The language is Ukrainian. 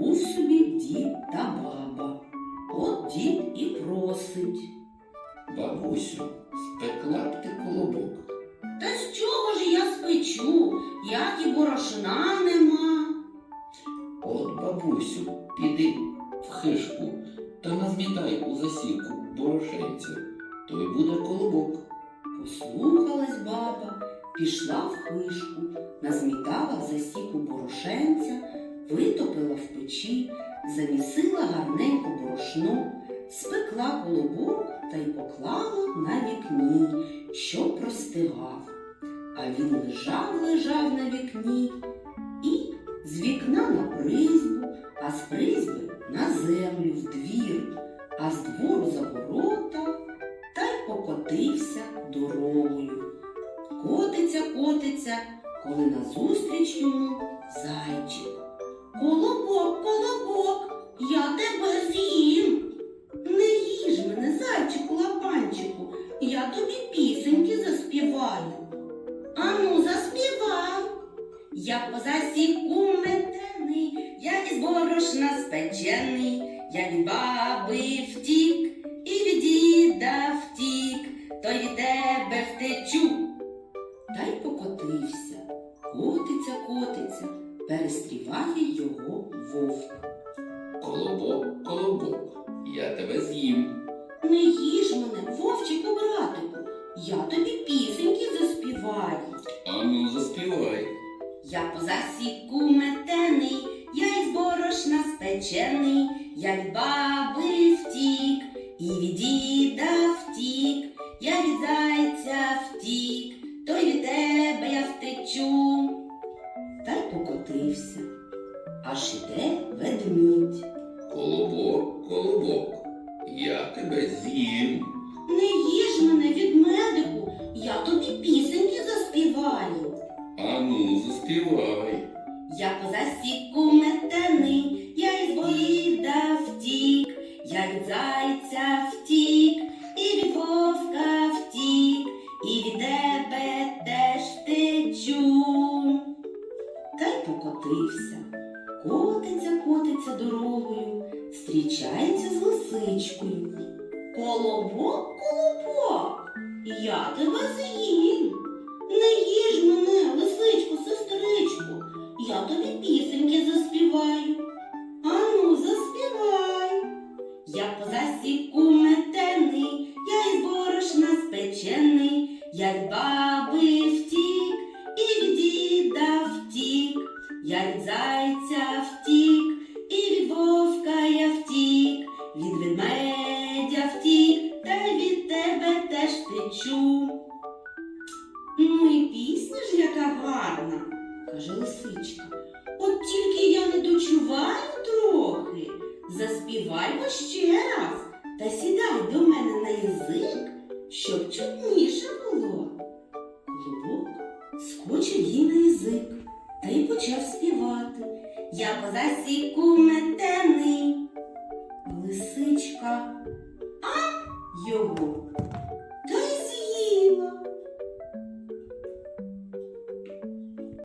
Був собі дід та баба. От дід і просить. Бабусю, спекла б ти колобок. Та з чого ж я спечу, як і борошна нема? От, бабусю, піди в хишку та назмітай у засіку борошенця, то й буде колобок. Послухалась баба, пішла в хишку, назмітала в засіку борошенця, витопила в печі, замісила гарненько борошно, спекла колобок та й поклала на вікні, щоб простигав. А він лежав, лежав на вікні і з вікна на призьбу, а з призьби на землю в двір, а з двору за ворота та й покотився дорогою. Котиться, котиться, коли назустріч йому Я засіку метений, я із борошна спечений, я від баби втік і від діда втік, то й від тебе втечу. Та й покотився, котиться, котиться, перестріває його вовк. Колобок, колобок, я тебе з'їм. Не їж мене, вовчику братику, я тобі пісеньки заспіваю. Ану, заспівай. Я по засіку метений, я із борошна спечений, я від баби втік, і від діда втік, я від зайця втік, то й від тебе я втечу. Та й покотився. Аж іде ведмідь. Колобок, колобок, я тебе з'їм. Не їж мене від медику, я тобі пісеньки. Ану, заспівай. Я по засіку метений, я із боїда втік, я від зайця втік, і від вовка втік, і від тебе теж втечу. Та й покотився. Котиться, котиться дорогою, зустрічається з лисичкою. Колобок, колобок, я тебе з'їм. Не їж мене, лисичку, сестричку, я тобі пісеньки заспіваю. Ану, заспівай. Я по засіку метений, я із борошна спечений, я від баби втік, і від діда втік, я від зайця втік, і від вовка я втік, від ведмедя втік, та й від тебе теж втечу. Ну і пісня ж яка гарна, каже лисичка. От тільки я не дочуваю трохи. Заспіваймо ще раз та сідай до мене на язик, щоб чутніше було. Колобок скочив їй на язик та й почав співати. Я по засіку метений. Лисичка, а його